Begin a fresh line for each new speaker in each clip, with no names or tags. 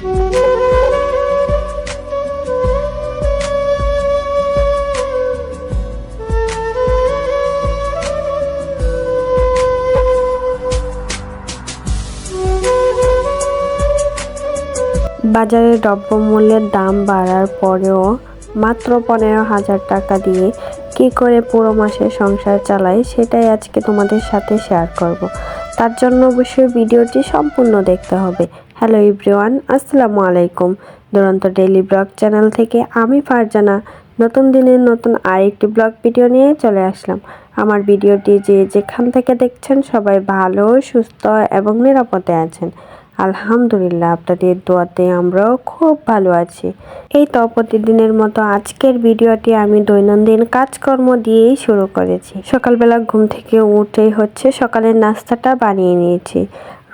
বাজারে দ্রব্যমূল্যের দাম বাড়ার পরেও মাত্র পনেরো হাজার টাকা দিয়ে কি করে পুরো মাসের সংসার চালাই সেটাই আজকে তোমাদের সাথে শেয়ার করব। তার জন্য অবশ্যই ভিডিওটি সম্পূর্ণ দেখতে হবে। হ্যালো ইব্রিওয়ান আসসালামু আলাইকুম। দুরন্ত ডেইলি ব্লগ চ্যানেল থেকে আমি ফারজানা। নতুন দিনের নতুন আরেকটি ব্লগ ভিডিও নিয়ে চলে আসলাম। আমার ভিডিওটি যে যেখান থেকে দেখছেন সবাই ভালো, সুস্থ এবং নিরাপদে আছেন। আলহামদুলিল্লাহ, আপনাদের দোয়াতে আমরাও খুব ভালো আছি। এই তো প্রতিদিনের মতো আজকের ভিডিওটি আমি দৈনন্দিন কাজকর্ম দিয়েই শুরু করেছি। সকালবেলা ঘুম থেকে উঠেই হচ্ছে সকালের নাস্তাটা বানিয়ে নিয়েছি।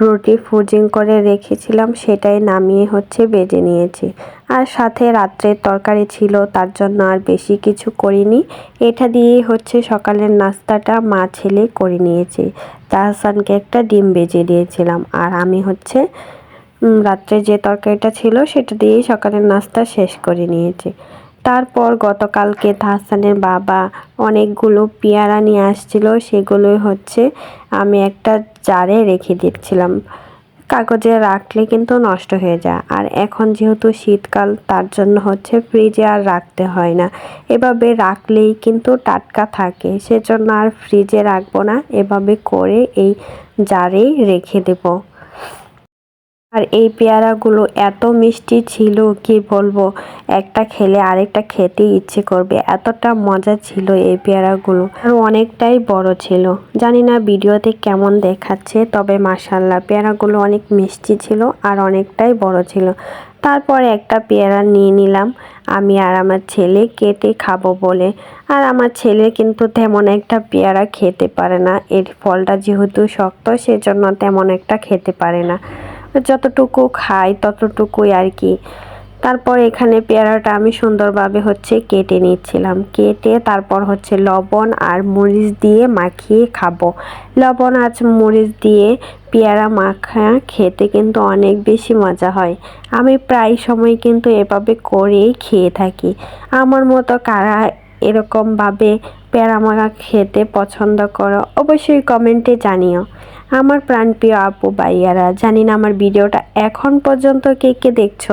রুটি ফুজিং করে রেখেছিলাম, সেটাই নামিয়ে হচ্ছে বেজে নিয়েছি। আর সাথে রাত্রের তরকারি ছিল, তার জন্য আর বেশি কিছু করিনি। এটা দিয়েই হচ্ছে সকালের নাস্তাটা মা ছেলে করে নিয়েছি। তাহসানকে একটা ডিম বেজে দিয়েছিলাম। আর আমি হচ্ছে রাত্রে যে তরকারিটা ছিল, সেটা দিয়েই সকালের নাস্তা শেষ করে নিয়েছি। তারপর গতকালকে তাহসানের বাবা অনেকগুলো পেয়ারা নিয়ে আসছিল, সেগুলোই হচ্ছে আমি একটা জারে রেখে দিচ্ছিলাম। কাগজে রাখলে কিন্তু নষ্ট হয়ে যায়। আর এখন যেহেতু শীতকাল, তার জন্য হচ্ছে ফ্রিজে আর রাখতে হয় না। এভাবে রাখলেই কিন্তু টাটকা থাকে। সেজন্য আর ফ্রিজে রাখব না। এভাবে করে এই জারেই রেখে দেবো। আর এই পেয়ারাগুলো এত মিষ্টি ছিল, কি বলব? একটা খেলে আরেকটা খেতে ইচ্ছে করবে। এতটা মজা ছিল এই পেয়ারাগুলো। আর অনেকটাই বড় ছিল। জানি না ভিডিওতে কেমন দেখাচ্ছে, তবে মাসাল্লাহ পেয়ারাগুলো অনেক মিষ্টি ছিল আর অনেকটাই বড় ছিল। তারপর একটা পেয়ারা নিয়ে নিলাম। আমি আর আমার ছেলে কেটে খাব বলে। আর আমার ছেলে কিন্তু তেমন একটা পেয়ারা খেতে পারে না। এর ফলটা যেহেতু শক্ত, সেজন্য তেমন একটা খেতে পারে না। যতটুকু খাই ততটুকুই আর কি। তারপর এখানে পেয়ারাটা আমি সুন্দরভাবে হচ্ছে কেটে নিচ্ছিলাম। কেটে তারপর হচ্ছে লবণ আর মরিচ দিয়ে মাখিয়ে খাব। লবণ আর মরিচ দিয়ে পেয়ারা মাখা খেতে কিন্তু অনেক বেশি মজা হয়। আমি প্রায় সময় কিন্তু এভাবে করেই খেয়ে থাকি। আমার মতো কারা এরকমভাবে পেয়ারা মাখা খেতে পছন্দ করো অবশ্যই কমেন্টে জানিও। আমার প্রাণপ্রিয় আপু, ভাইয়ারা, জানি না আমার ভিডিওটা এখন পর্যন্ত কে কে দেখছ,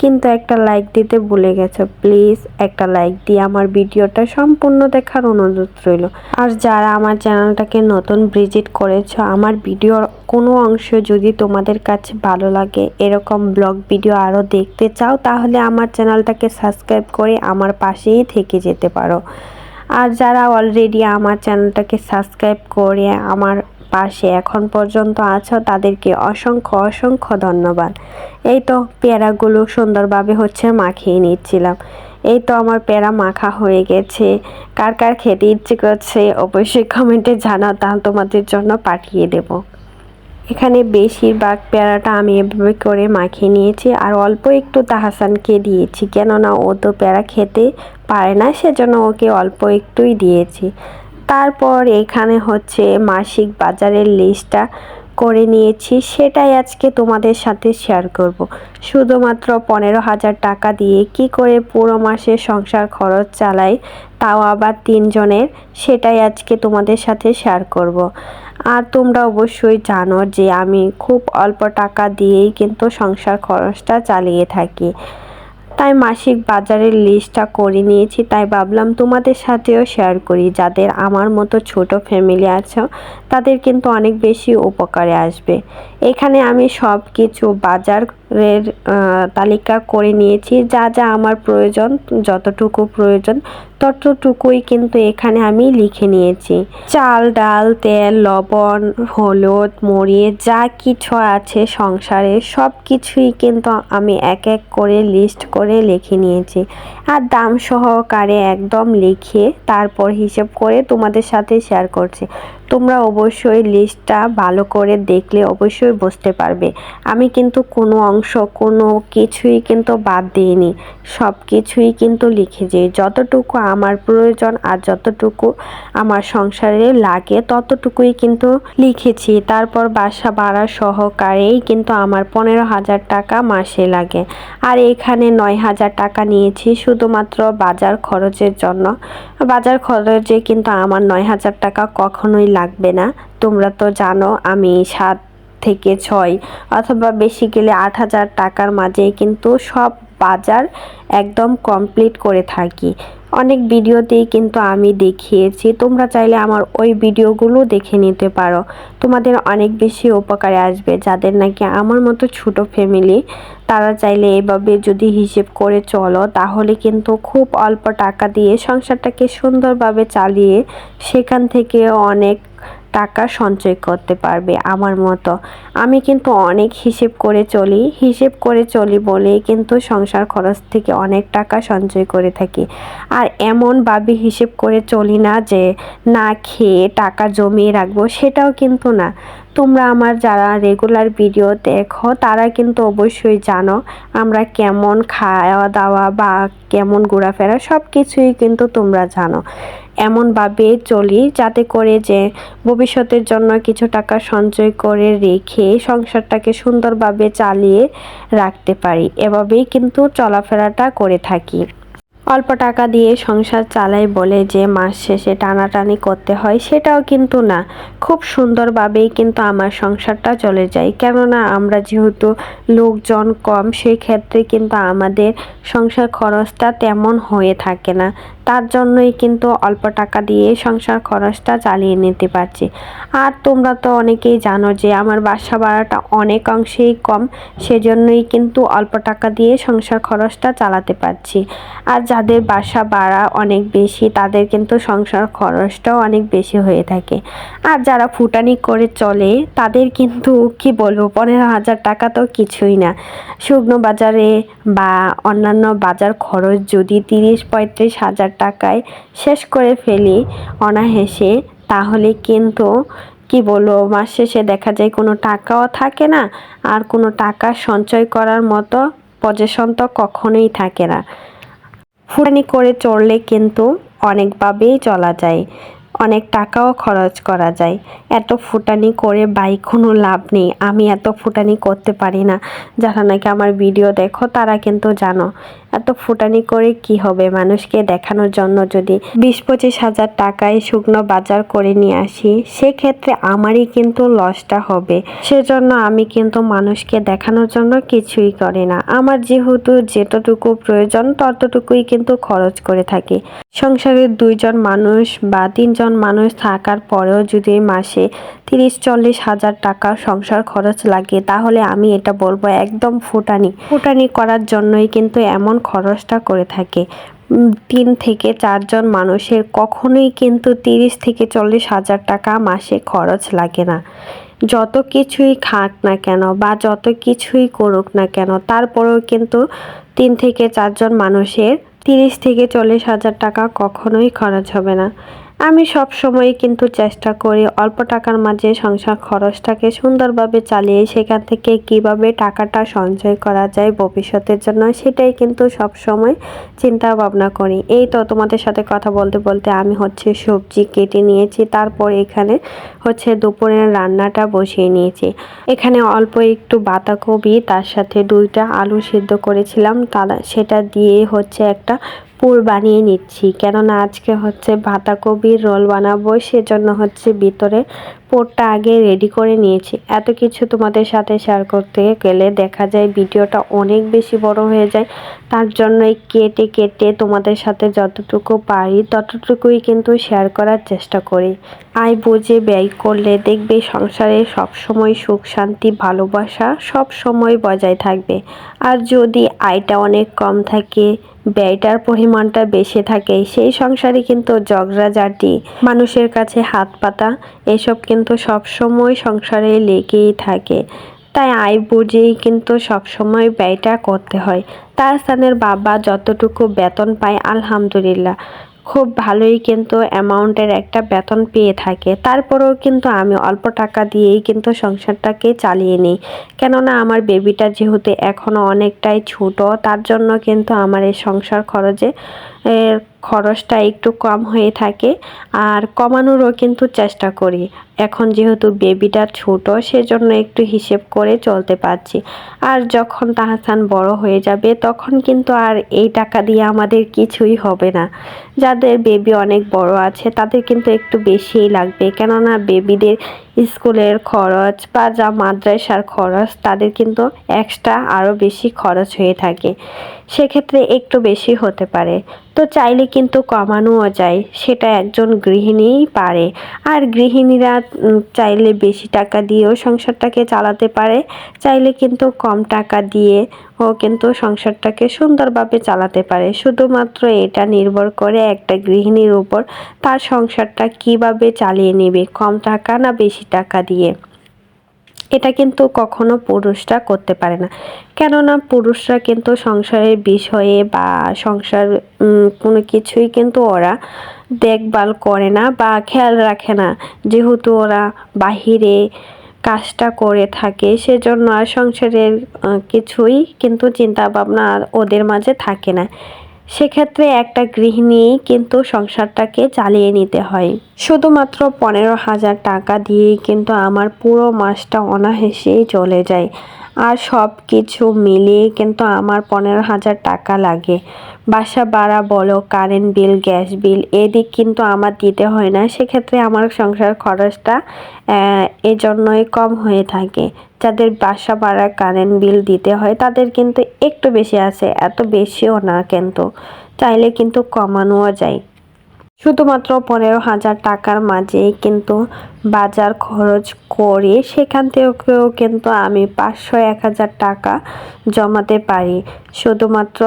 কিন্তু একটা লাইক দিতে ভুলে গেছো। প্লিজ একটা লাইক দিয়ে আমার ভিডিওটা সম্পূর্ণ দেখার অনুরোধ রইল। আর যারা আমার চ্যানেলটাকে নতুন ভিজিট করেছ, আমার ভিডিওর কোনো অংশ যদি তোমাদের কাছে ভালো লাগে, এরকম ব্লগ ভিডিও আরও দেখতে চাও, তাহলে আমার চ্যানেলটাকে সাবস্ক্রাইব করে আমার পাশেই থেকে যেতে পারো। আর যারা অলরেডি আমার চ্যানেলটাকে সাবস্ক্রাইব করে, আমার পাশে এখন পর্যন্ত আছো, তাদেরকে অসংখ্য অসংখ্য ধন্যবাদ। এই তো পেয়ারাগুলো সুন্দরভাবে হচ্ছে মাখিয়ে নিচ্ছিলাম। এই তো আমার পেয়ারা মাখা হয়ে গেছে। কার কার খেতে ইচ্ছে করছে অবশ্যই কমেন্টে জানাও, তা তোমাদের জন্য পাঠিয়ে দেব। এখানে বেশিরভাগ পেয়ারাটা আমি এভাবে করে মাখিয়ে নিয়েছি, আর অল্প একটু তাহাসানকে দিয়েছি। কেননা ও তো পেয়ারা খেতে পারে না, সেজন্য ওকে অল্প একটুই দিয়েছি। তারপর এখানে হচ্ছে মাসিক বাজারের লিস্টটা করে নিয়েছি সেটাই আজকে তোমাদের সাথে শেয়ার করব। শুধুমাত্র পনেরো হাজার টাকা দিয়ে কি করে পুরো মাসে সংসার খরচ চালাই, তাও আবার তিনজনের, সেটাই আজকে তোমাদের সাথে শেয়ার করব। আর তোমরা অবশ্যই জানো যে আমি খুব অল্প টাকা দিয়েই কিন্তু সংসার খরচটা চালিয়ে থাকি তাই মাসিক বাজারের লিস্টটা করে নিয়েছি। তাই ভাবলাম তোমাদের সাথেও শেয়ার করি। যাদের আমার মতো ছোট ফ্যামিলি আছে, তাদের কিন্তু অনেক বেশি উপকারে আসবে। এখানে আমি সব কিছু বাজারের তালিকা করে নিয়েছি। যা যা আমার প্রয়োজন, যতটুকু প্রয়োজন, ততটুকুই কিন্তু এখানে আমি লিখে নিয়েছি। চাল, ডাল, তেল, লবণ, হলুদ, মরিচ, যা কিছু আছে সংসারে সব কিছুই কিন্তু আমি এক এক করে লিস্ট করে লিখে নিয়েছি। আর দাম সহকারে একদম লিখে তারপর হিসেব করে তোমাদের সাথে শেয়ার করছি। তোমরা অবশ্যই লিস্টটা ভালো করে দেখলে অবশ্যই বুঝতে পারবে। আমি কিন্তু কোনো অংশ কোনো কিছুই কিন্তু বাদ দিইনি সব কিছুই কিন্তু লিখেছি। যতটুকু আমার প্রয়োজন আর যতটুকু আমার সংসারে লাগে, ততটুকুই কিন্তু লিখেছি। তারপর বাসা ভাড়া সহকারেই কিন্তু আমার পনেরো হাজার টাকা মাসে লাগে। আর এখানে নয় হাজার টাকা নিয়েছি শুধুমাত্র বাজার খরচের জন্য। বাজার খরচে কিন্তু আমার নয় হাজার টাকা কখনোই লাগবে না। তোমরা তো জানো আমি সাত থেকে ছয় অথবা বেশি গেলে আট হাজার টাকার মাঝেই কিন্তু সব বাজার একদম কমপ্লিট করে থাকি। অনেক ভিডিওতেই কিন্তু আমি দেখিয়েছি, তোমরা চাইলে আমার ওই ভিডিওগুলো দেখে নিতে পারো। তোমাদের অনেক বেশি উপকারে আসবে, যাদের নাকি আমার মতো ছোট ফ্যামিলি তারা চাইলে এভাবে যদি হিসেব করে চলো, তাহলে কিন্তু খুব অল্প টাকা দিয়ে সংসারটাকে সুন্দরভাবে চালিয়ে সেখান থেকে অনেক টাকা সঞ্চয় করতে পারবে আমার মতো। আমি কিন্তু অনেক হিসেব করে চলি, হিসেব করে চলি বলেই কিন্তু সংসার খরচ থেকে অনেক টাকা সঞ্চয় করে থাকি। আর এমনভাবে হিসেব করে চলি না যে না খেয়ে টাকা জমিয়ে রাখব সেটাও কিন্তু না। তোমরা আমার যারা রেগুলার ভিডিও দেখো, তারা কিন্তু অবশ্যই জানো আমরা কেমন খাওয়া দাওয়া বা কেমন ঘোরাফেরা সব কিছুই কিন্তু তোমরা জানো। এমনভাবে চলি যাতে করে যে ভবিষ্যতের জন্য কিছু টাকা সঞ্চয় করে রেখে সংসারটাকে সুন্দরভাবে চালিয়ে রাখতে পারি। এভাবেই কিন্তু চলাফেরাটা করে থাকি। অল্প টাকা দিয়ে সংসার চালাই বলে যে মাস শেষে টানাটানি করতে হয়, সেটাও কিন্তু না। খুব সুন্দরভাবেই কিন্তু আমার সংসারটা চলে যায়। কেননা আমরা যেহেতু লোকজন কম, সেই ক্ষেত্রে কিন্তু আমাদের সংসার খরচটা তেমন হয়ে থাকে না। তার জন্যই কিন্তু অল্প টাকা দিয়ে সংসার খরচটা চালিয়ে নিতে পারছি। আর তোমরা তো অনেকেই জানো যে আমার বাসা ভাড়াটা অনেক অংশেই কম, সেজন্যই কিন্তু অল্প টাকা দিয়ে সংসার খরচটা চালাতে পারছি। আর যাদের বাসা ভাড়া অনেক বেশি, তাদের কিন্তু সংসার খরচটাও অনেক বেশি হয়ে থাকে। আর যারা ফুটানি করে চলে, তাদের কিন্তু কি বলব, পনেরো হাজার টাকা তো কিছুই না। শুকনো বাজারে বা অন্যান্য বাজার খরচ যদি তিরিশ পঁয়ত্রিশ হাজার টাকায় শেষ করে ফেলি অনাহেসে তাহলে কিন্তু, কি বলব, মাস শেষে দেখা যায় কোনো টাকাও থাকে না, আর কোনো টাকা সঞ্চয় করার মতো পজেশন তো কখনোই থাকে না। ফুটানি করে চড়লে কিন্তু অনেকভাবেই চলা যায়। অনেক টাকাও খরচ করা যায়। এত ফুটানি করে বাইক কোনো লাভ নেই। আমি এত ফুটানি করতে পারি না। যারা নাকি আমার ভিডিও দেখো, তারা কিন্তু জানো। এত ফুটানি করে কি হবে? মানুষকে দেখানোর জন্য যদি বিশ পঁচিশ হাজার টাকায় শুকনো বাজার করে নিয়ে আসি, সেক্ষেত্রে আমারই কিন্তু লসটা হবে। সেজন্য আমি কিন্তু মানুষকে দেখানোর জন্য কিছুই করি না। আমার যেহেতু যেতটুকু প্রয়োজন, ততটুকুই কিন্তু খরচ করে থাকি। সংসারের দুইজন মানুষ বা তিনজন মানুষ থাকার পরেও যদি মাসে তিরিশ চল্লিশ হাজার টাকা সংসার খরচ লাগে, তাহলে আমি এটা বলব একদম ফুটানি। ফুটানি করার জন্যই কিন্তু এমন খরচটা করে থাকে। তিন থেকে চারজন মানুষের কখনোই কিন্তু তিরিশ থেকে চল্লিশ হাজার টাকা মাসে খরচ লাগে না। যত কিছুই খাক না কেন বা যত কিছুই করুক না কেন, তারপরেও কিন্তু তিন থেকে চারজন মানুষের তিরিশ থেকে চল্লিশ হাজার টাকা কখনোই খরচ হবে না। আমি সব সময় কিন্তু চেষ্টা করি অল্প টাকার মাঝে সংসার খরচটাকে সুন্দরভাবে চালিয়ে সেখান থেকে কীভাবে টাকাটা সঞ্চয় করা যায় ভবিষ্যতের জন্য সেটাই কিন্তু সব সময় চিন্তা ভাবনা করি। এই তো তোমাদের সাথে কথা বলতে বলতে আমি হচ্ছে সবজি কেটে নিয়েছি, তারপর এখানে হচ্ছে দুপুরের রান্নাটা বসিয়ে নিয়েছি। এখানে অল্প একটু বাঁধাকপি, তার সাথে দুইটা আলু সিদ্ধ করেছিলাম তারা সেটা দিয়ে হচ্ছে একটা পুর বানিয়ে নিচ্ছি। কেননা আজকে হচ্ছে বাঁধাকপির রোল বানাবো, সেজন্য হচ্ছে ভিতরে পোরটা আগে রেডি করে নিয়েছি। এত কিছু তোমাদের সাথে শেয়ার করতে গেলে দেখা যায় ভিডিওটা অনেক বেশি বড় হয়ে যায়। তার জন্যই কেটে কেটে তোমাদের সাথে যতটুকু পারি ততটুকুই কিন্তু শেয়ার করার চেষ্টা করি। আয় বুঝে ব্যয় করলে দেখবে সংসারে সবসময় সুখ, শান্তি, ভালোবাসা সব সময় বজায় থাকবে। আর যদি আয়টা অনেক কম থাকে, ব্যয়টার পরিমাণটা বেশি থাকে, সেই সংসারে কিন্তু ঝগড়াঝাটি মানুষের কাছে হাত পাতা এসব কিন্তু সবসময় সংসারে লেগেই থাকে। তাই আয় বুঝেই কিন্তু সবসময় ব্যয়টা করতে হয়। তার স্থানের বাবা যতটুকু বেতন পায়, আলহামদুলিল্লাহ। খুব ভালোই কিন্তু অ্যামাউন্টের একটা বেতন পেয়ে থাকে। তারপরেও কিন্তু আমি অল্প টাকা দিয়েই কিন্তু সংসারটাকে চালিয়ে নিই। কেননা আমার বেবিটা যেহেতু এখনও অনেকটাই ছোট, তার জন্য কিন্তু আমার এই সংসার খরচে খরচটা একটু কম হয়ে থাকে আর কমানোরও কিন্তু চেষ্টা করি। এখন যেহেতু বেবিটা ছোট, সেজন্য একটু হিসেব করে চলতে পারছি। আর যখন তাহাসান বড় হয়ে যাবে, তখন কিন্তু আর এই টাকা দিয়ে আমাদের কিছুই হবে না। যাদের বেবি অনেক বড় আছে, তাদের কিন্তু একটু বেশিই লাগবে। কেননা বেবিদের স্কুলের খরচ বা যা মাদ্রাসার খরচ, তাদের কিন্তু এক্সট্রা আরও বেশি খরচ হয়ে থাকে। সেক্ষেত্রে একটু বেশি হতে পারে। তো চাইলে কিন্তু কমানোও যায়। সেটা একজন গৃহিণীই পারে। আর গৃহিণীরা চাইলে বেশি টাকা দিয়েও সংসারটাকে চালাতে পারে। চাইলে কিন্তু কম টাকা দিয়ে ও কিন্তু সংসারটাকে সুন্দরভাবে চালাতে পারে। শুধুমাত্র এটা নির্ভর করে একটা গৃহিণীর উপর তার সংসারটা কীভাবে চালিয়ে নেবে, কম টাকা না বেশি টাকা দিয়ে। এটা কিন্তু কখনো পুরুষরা করতে পারে না। কেননা পুরুষরা কিন্তু সংসারের বিষয়ে বা সংসার কোনো কিছুই কিন্তু ওরা দেখভাল করে না বা খেয়াল রাখে না। যেহেতু ওরা বাহিরে কাজটা করে থাকে, সেজন্য আর সংসারের কিছুই কিন্তু চিন্তা ভাবনা ওদের মাঝে থাকে না। সেক্ষেত্রে একটা গৃহিণী কিন্তু সংসারটাকে চালিয়ে নিতে হয়। শুধুমাত্র পনেরো হাজার টাকা দিয়েই কিন্তু আমার পুরো মাসটা অনাহেসেই চলে যায়। আর সব কিছু মিলিয়ে কিন্তু আমার পনেরো হাজার টাকা লাগে। বাসা ভাড়া বলো কারেন্ট বিল গ্যাস বিল এদিক কিন্তু আমার দিতে হয় না। সেক্ষেত্রে আমার সংসার খরচটা এজন্যই কম হয়ে থাকে। যাদের বাসা ভাড়া কারেন্ট বিল দিতে হয়, তাদের কিন্তু একটু বেশি আছে, এত বেশিও না কিন্তু। চাইলে কিন্তু কমানোও যায়। শুধুমাত্র পনেরো হাজার টাকার মাঝেই কিন্তু বাজার খরচ করে সেখান থেকেও কিন্তু আমি পাঁচশো এক হাজার টাকা জমাতে পারি। শুধুমাত্র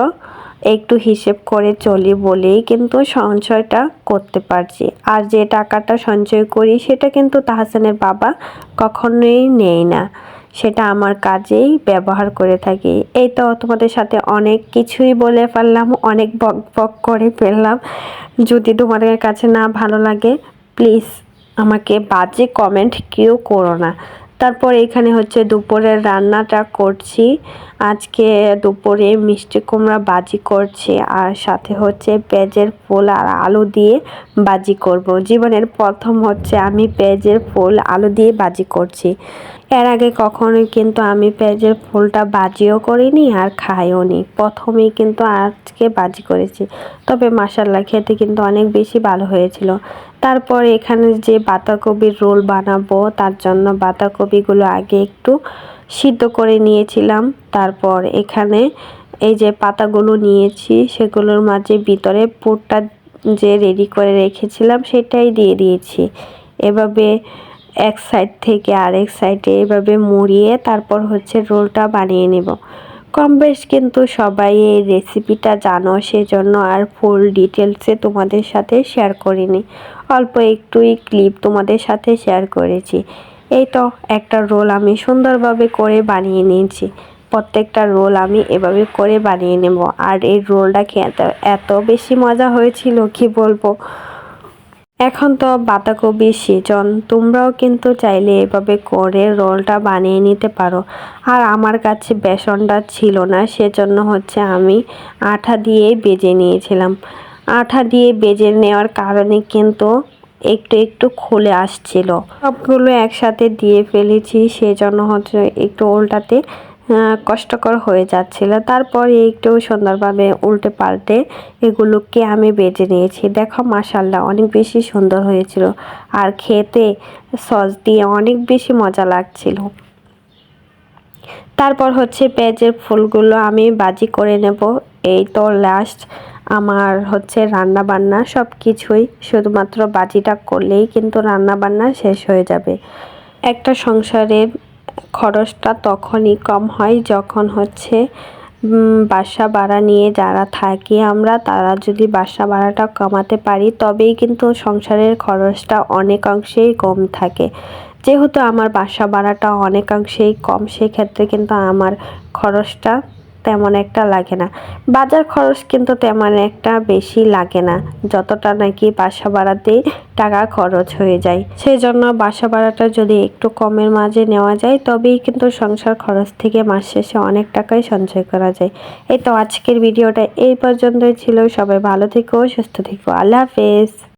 একটু হিসেব করে চলি বলেই কিন্তু সঞ্চয়টা করতে পারছি। আর যে টাকাটা সঞ্চয় করি সেটা কিন্তু তাহসানের বাবা কখনোই নেয় না। সেটা আমার কাজেই ব্যবহার করে থাকি। এই তো তোমাদের সাথে অনেক কিছুই বলে ফেললাম, অনেক বক বক করে ফেললাম। যদি তোমাদের কাছে না ভালো লাগে প্লিজ আমাকে বাজে কমেন্ট কেউ করো না। তারপর এখানে হচ্ছে দুপুরের রান্নাটা করছি। আজকে দুপুরে মিষ্টি কুমড়া বাজি করছি আর সাথে হচ্ছে পেঁয়াজের ফুল আর আলু দিয়ে বাজি করব। জীবনের প্রথম হচ্ছে আমি পেঁয়াজের ফুল, আলু দিয়ে বাজি করছি। এর আগে কখনোই কিন্তু আমি পেঁয়াজের ফুলটা বাজিও করিনি আর খাইও নি। প্রথমেই কিন্তু আজকে বাজি করেছি। তবে মাসাল্লা খেতে কিন্তু অনেক বেশি ভালো হয়েছিল। তারপর এখানে যে বাঁধাকপির রোল বানাবো, তার জন্য বাঁধাকপিগুলো আগে একটু সিদ্ধ করে নিয়েছিলাম। তারপর এখানে এই যে পাতাগুলো নিয়েছি, সেগুলোর মাঝে ভিতরে পুরটা যে রেডি করে রেখেছিলাম, সেটাই দিয়ে দিয়েছি। এভাবে এক সাইড থেকে আরেক সাইডে এভাবে মুড়িয়ে তারপর হচ্ছে রোলটা বানিয়ে নেব। কম বেশ কিন্তু সবাই এই রেসিপিটা জানো, সেজন্য আর ফুল ডিটেলসে তোমাদের সাথে শেয়ার করিনি। অল্প একটুই ক্লিপ তোমাদের সাথে শেয়ার করেছি। এই তো একটা রোল আমি সুন্দরভাবে করে বানিয়ে নিয়েছি। প্রত্যেকটা রোল আমি এভাবে করে বানিয়ে নেব। আর এই রোলটা খেতে এত বেশি মজা হয়েছিল, কি বলব? এখন তো বাঁধাকপির সিজন, তোমরাও কিন্তু চাইলে এভাবে করে রোলটা বানিয়ে নিতে পারো। আর আমার কাছে বেসনটা ছিল না, সেজন্য হচ্ছে আমি আঠা দিয়ে বেজে নিয়েছিলাম। আঠা দিয়ে বেজে নেওয়ার কারণে কিন্তু একটু একটু খুলে আসছিল। সবগুলো একসাথে দিয়ে ফেলেছি, সেজন্য হচ্ছে একটু উল্টাতে কষ্টকর হয়ে যাচ্ছিল। তারপরে একটু সুন্দরভাবে উল্টে পাল্টে এগুলোকে আমি বেজে নিয়েছি। দেখো মাসাল্লাহ অনেক বেশি সুন্দর হয়েছিল। আর খেতে সস দিয়ে অনেক বেশি মজা লাগছিল। তারপর হচ্ছে পেঁয়াজের ফুলগুলো আমি বাজি করে নেব। এই তো লাস্ট আমার হচ্ছে রান্না বান্না সব কিছুই শুধুমাত্র বাজিটা করলেই কিন্তু রান্না বান্না শেষ হয়ে যাবে। একটা সংসারের খরচটা তখনই কম হয় যখন হচ্ছে বাসা ভাড়া নিয়ে যারা থাকি আমরা, তারা যদি বাসা ভাড়াটা কমাতে পারি, তবেই কিন্তু সংসারের খরচটা অনেকাংশেই কম থাকে। যেহেতু আমার বাসা ভাড়াটা অনেকাংশেই কম, সেক্ষেত্রে কিন্তু আমার খরচটা তেমন একটা লাগে না। বাজার খরচ কিন্তু তেমন একটা বেশি লাগে না। যতটা নাকি বাসা ভাড়াতেই টাকা খরচ হয়ে যায়। সেই জন্য বাসা ভাড়াটা যদি একটু কমের মাঝে নেওয়া যায়, তবেই কিন্তু সংসার খরচ থেকে মাস শেষে অনেক টাকাই সঞ্চয় করা যায়। এই তো আজকের ভিডিওটা এই পর্যন্তই ছিল। সবাই ভালো থেকো, সুস্থ থেকো। আল্লাহ হাফেজ।